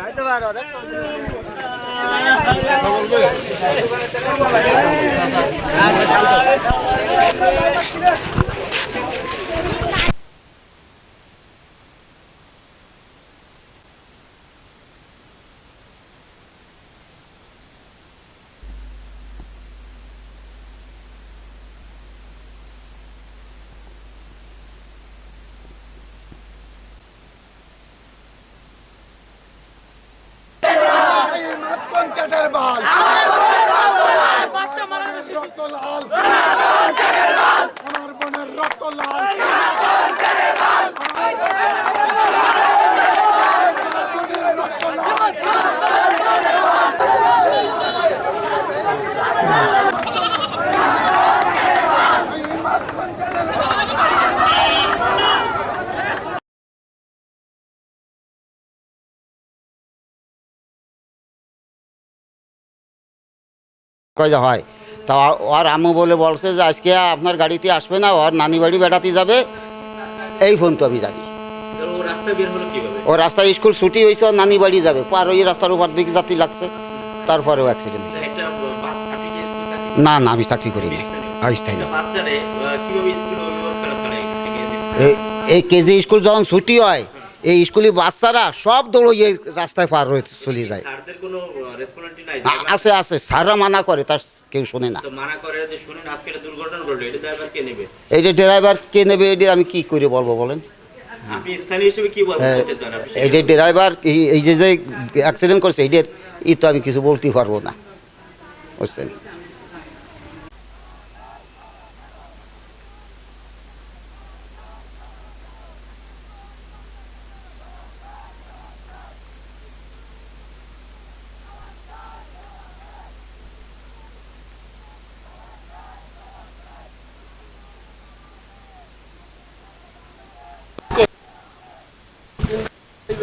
যাইতে কয় হয়। তা ওর আম্মু বলে বলছে যে আজকে আপনার গাড়িতে আসবে না ওর নানি বাড়ি বেড়াতে যাবে। এই ফোন তো আমি জানি। ও রাস্তায় স্কুল ছুটি হয়েছে ওর নানি বাড়ি যাবে। পার ওই রাস্তার উপর দিকে যাতে লাগছে তারপরেও অ্যাক্সিডেন্ট না না আমি চাকরি করি না। এই কেজি স্কুল যখন ছুটি হয় এই স্কুলে বাচ্চারা সব দৌড়িয়ে রাস্তায় পার হয়ে চলে যায়। আছে আছে স্যাররা মানা করে তার কেউ শুনে না। এটা ড্রাইভার কে নেবে? এই যে ড্রাইভার কে নেবে এটি আমি কি করে বলব বলেন? হ্যাঁ, এই যে ড্রাইভার এই- যে যে অ্যাক্সিডেন্ট করছে এইটার ই তো আমি কিছু বলতে পারব না। বুঝছেন?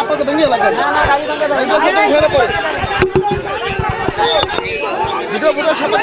আপনাকে ভেঙে লাগবে না না গাড়ি ভাঙা যাবে ভিডিও ফটো সবাই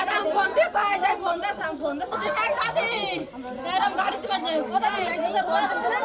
ম্যাডাম ফোন দিয়ে কয় যায় ফোন দে সাম ফোন দে দাদি, এরকম গাড়ি দিবার যায়। কোথা দিয়ে যাইছে ফোন দিছে না।